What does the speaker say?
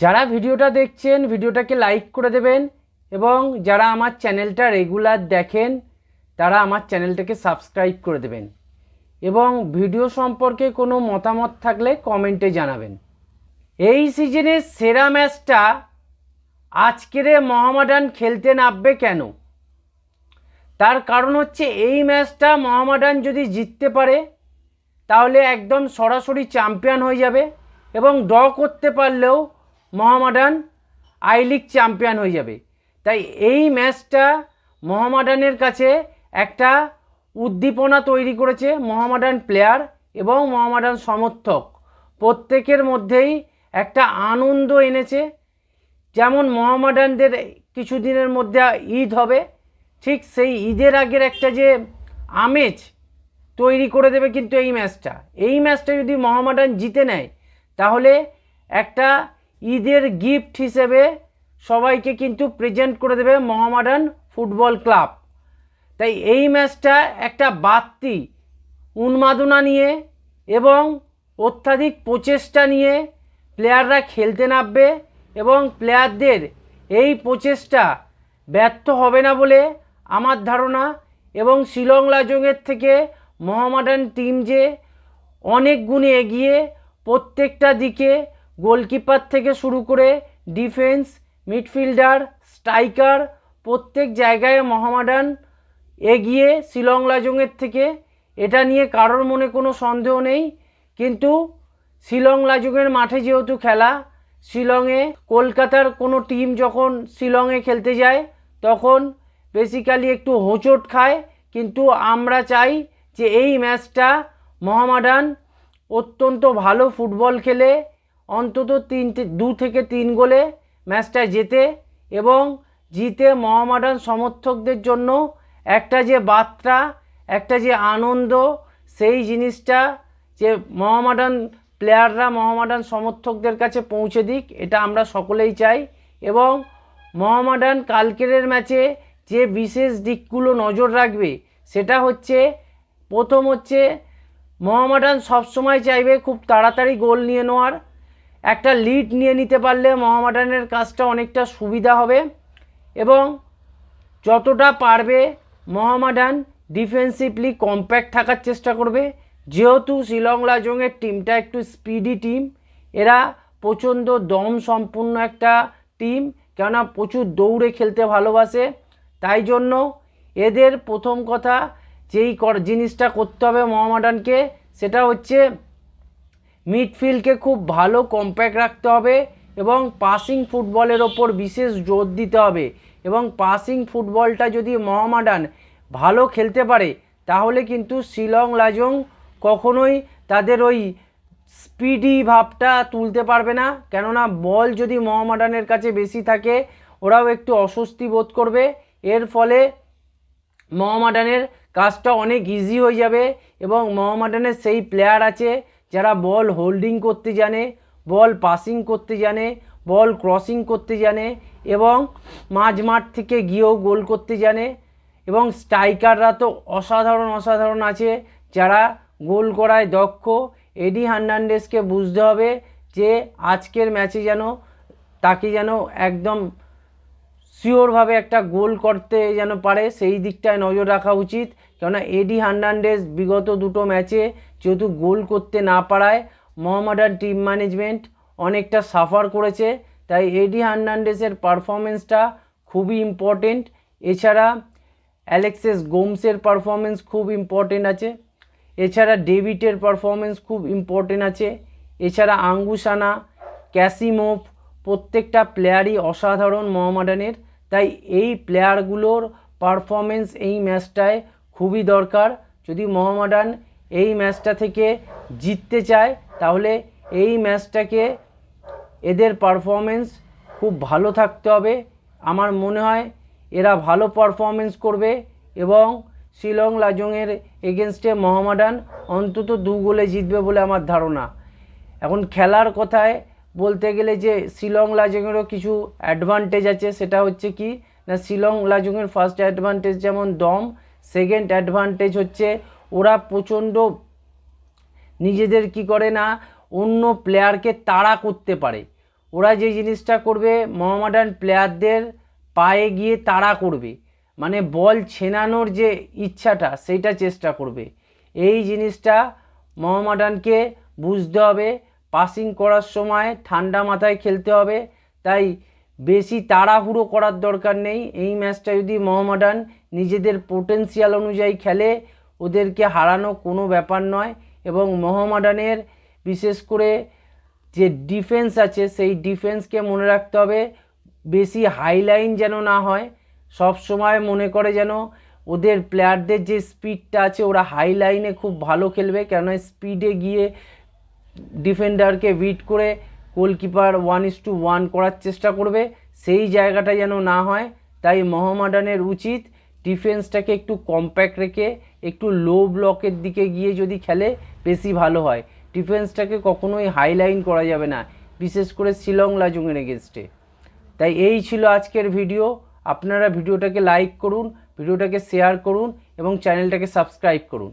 যারা ভিডিওটা দেখছেন, ভিডিওটাকে লাইক করে দেবেন এবং যারা আমার চ্যানেলটা রেগুলার দেখেন, তারা আমার চ্যানেলটাকে সাবস্ক্রাইব করে দেবেন এবং ভিডিও সম্পর্কে কোনো মতামত থাকলে কমেন্টে জানাবেন। এই সিজনের সেরা ম্যাচটা আজকেরে মহামাডান খেলতে নামবে কেন? তার কারণ হচ্ছে এই ম্যাচটা মহামাডান যদি জিততে পারে, তাহলে একদম সরাসরি চ্যাম্পিয়ন হয়ে যাবে এবং ড্র করতে পারলেও মহামাডান আই লিগ চ্যাম্পিয়ন হয়ে যাবে। তাই এই ম্যাচটা মহামাডানের কাছে একটা উদ্দীপনা তৈরি করেছে মহামাডান প্লেয়ার এবং মহামাডান সমর্থক। প্রত্যেকের মধ্যেই একটা আনন্দ এনেছে। যেমন মোহামেডানদের কিছুদিনের মধ্যে ঈদ হবে, ঠিক সেই ঈদের আগের একটা যে আমেজ তৈরি করে দেবে কিন্তু এই ম্যাচটা। এই ম্যাচটা যদি মোহামেডান জিতে নেয়, তাহলে একটা ঈদের গিফট হিসেবে সবাইকে কিন্তু প্রেজেন্ট করে দেবে মোহামেডান ফুটবল ক্লাব। তাই এই ম্যাচটা একটা বাড়তি উন্মাদনা নিয়ে এবং অত্যাধিক প্রচেষ্টা নিয়ে প্লেয়াররা খেলতে নামবে এবং প্লেয়ারদের এই প্রচেষ্টা ব্যর্থ হবে না বলে আমার ধারণা এবং শিলং লাজংয়ের থেকে মোহামেডান টিম যে অনেক গুণে এগিয়ে প্রত্যেকটা দিকে গোলকিপার থেকে শুরু করে ডিফেন্স, মিডফিল্ডার, স্ট্রাইকার প্রত্যেক জায়গায় মহামাডান এগিয়ে শিলং লাজংয়ের থেকে। এটা নিয়ে কারোর মনে কোনো সন্দেহ নেই। কিন্তু শিলং লাজংয়ের মাঠে যেহেতু খেলা, শিলংয়ে কলকাতার কোনো টিম যখন শিলংয়ে খেলতে যায়, তখন বেসিক্যালি একটু হোঁচট খায়। কিন্তু আমরা চাই যে এই ম্যাচটা মহামাডান অত্যন্ত ভালো ফুটবল খেলে অন্তত তিন দু থেকে তিন গোলে ম্যাচটা জেতে এবং জিতে মোহামেডান সমর্থকদের জন্য একটা যে বার্তা, একটা যে আনন্দ, সেই জিনিসটা যে মোহামেডান প্লেয়াররা, মোহামেডান সমর্থকদের কাছে পৌঁছে দিক, এটা আমরা সকলেই চাই। এবং মোহামেডান কালকের ম্যাচে যে বিশেষ দিকগুলো নজর রাখবে, সেটা হচ্ছে, প্রথম হচ্ছে মোহামেডান সবসময় চাইবে খুব তাড়াতাড়ি গোল নিয়ে নেওয়ার। একটা লিড নিয়ে নিতে পারলে মোহামেডানের কাজটা অনেকটা সুবিধা হবে এবং যতটা পারবে মোহামেডান ডিফেন্সিভলি কম্প্যাক্ট থাকার চেষ্টা করবে। যেহেতু শিলং লাজংয়ের টিমটা একটু স্পিডি টিম এরা প্রচণ্ড দম সম্পূর্ণ একটা টিম কেননা প্রচুর দৌড়ে খেলতে ভালোবাসে। তাই জন্য এদের প্রথম কথা যেই কর জিনিসটা করতে হবে মোহামেডানকে, সেটা হচ্ছে মিডফিল্ডকে খুব ভালো কম্প্যাক্ট রাখতে হবে এবং পাসিং ফুটবলের ওপর বিশেষ জোর দিতে হবে। এবং পাসিং ফুটবলটা যদি মোহামেডান ভালো খেলতে পারে, তাহলে কিন্তু শিলং, লাজং কখনোই তাদের ওই স্পিডি ভাবটা তুলতে পারবে না। কেননা বল যদি মোহামেডানের কাছে বেশি থাকে, ওরাও একটু অস্বস্তি বোধ করবে। এর ফলে মোহামেডানের কাজটা অনেক ইজি হয়ে যাবে এবং মোহামেডানের সেই প্লেয়ার আছে যারা বল হোল্ডিং করতে জানে, বল পাসিং করতে জানে, বল ক্রসিং করতে জানে এবং মাঝ মাঠ থেকে গিয়েও গোল করতে জানে এবং স্ট্রাইকাররা তো অসাধারণ অসাধারণ আছে। যারা গোল করায় দক্ষ, এডি হার্নান্ডেসকে বুঝতে হবে যে আজকের ম্যাচে যেন, তাকে যেন একদম শিওরভাবে একটা গোল করতে যেন পারে, সেই দিকটায় নজর রাখা উচিত। কেননা এডি হার্নান্ডেস বিগত দুটো ম্যাচে যেহেতু গোল করতে না পারায় মোহামেডান টিম ম্যানেজমেন্ট অনেকটা সাফার করেছে। তাই এডি হার্নান্ডেসের পারফরমেন্সটা খুবই ইম্পর্টেন্ট এছাড়া অ্যালেক্সেস গোমসের পারফরমেন্স খুব ইম্পর্টেন্ট আছে। এছাড়া ডেভিটের পারফরমেন্স খুব ইম্পর্টেন্ট আছে। এছাড়া আঙ্গুসানা, ক্যাসিমোভ প্রত্যেকটা প্লেয়ারই অসাধারণ মোহামেডানের তাই এই প্লেয়ারগুলোর পারফরমেন্স এই ম্যাচটায় খুবই দরকার। যদি মোহামেডান এই ম্যাচটা থেকে জিততে চায়, তাহলে এই ম্যাচটাকে এদের পারফরমেন্স খুব ভালো থাকতে হবে। আমার মনে হয় এরা ভালো পারফরমেন্স করবে এবং শিলং লাজংয়ের এগেনস্টে মোহামেডান অন্তত দু গোলে জিতবে বলে আমার ধারণা। এখন খেলার কথায় বলতে গেলে যে শিলং, লাজংয়েরও কিছু অ্যাডভান্টেজ আছে। সেটা হচ্ছে কি, না, শিলং, লাজংয়ের ফার্স্ট অ্যাডভান্টেজ যেমন দম সেকেন্ড অ্যাডভান্টেজ হচ্ছে ওরা প্রচণ্ড নিজেদের কি করে না, অন্য প্লেয়ারকে তাড়া করতে পারে। ওরা যে জিনিসটা করবে মোহামেডান প্লেয়ারদের পায়ে গিয়ে তাড়া করবে। মানে বল ছেনানোর যে ইচ্ছাটা সেইটা চেষ্টা করবে। এই জিনিসটা মোহামেডানকে বুঝতে হবে। পাসিং করার সময় ঠান্ডা মাথায় খেলতে হবে, তাই বেশি তাড়াহুড়ো করার দরকার নেই। এই ম্যাচটা যদি মোহামেডান নিজেদের পোটেন্সিয়াল অনুযায়ী খেলে, ওদেরকে হারানো কোনো ব্যাপার নয় এবং মোহামেডানের বিশেষ করে যে ডিফেন্স আছে, সেই ডিফেন্সকে মনে রাখতে হবে। বেশি হাইলাইন যেন না হয়, সব সময় মনে করে যেন ওদের প্লেয়ারদের যে স্পিডটা আছে, ওরা হাই লাইনে খুব ভালো খেলবে। কেননা স্পিডে গিয়ে ডিফেন্ডারকে বিট করে goalkeeper one is to one করার চেষ্টা করবে, সেই জায়গাটা যেন না হয়। তাই মোহামেডানের উচিত ডিফেন্সটাকে একটু কম্প্যাক্ট রেখে, একটু লো ব্লকের দিকে গিয়ে যদি খেলে বেশি ভালো হয়। ডিফেন্সটাকে কখনোই হাইলাইন করা যাবে না, বিশেষ করে শিলং লাজুংয়ের এগেনস্টে। তাই এই ছিল আজকের ভিডিও। আপনারা ভিডিওটাকে লাইক করুন, ভিডিওটাকে শেয়ার করুন এবং চ্যানেলটাকে সাবস্ক্রাইব করুন।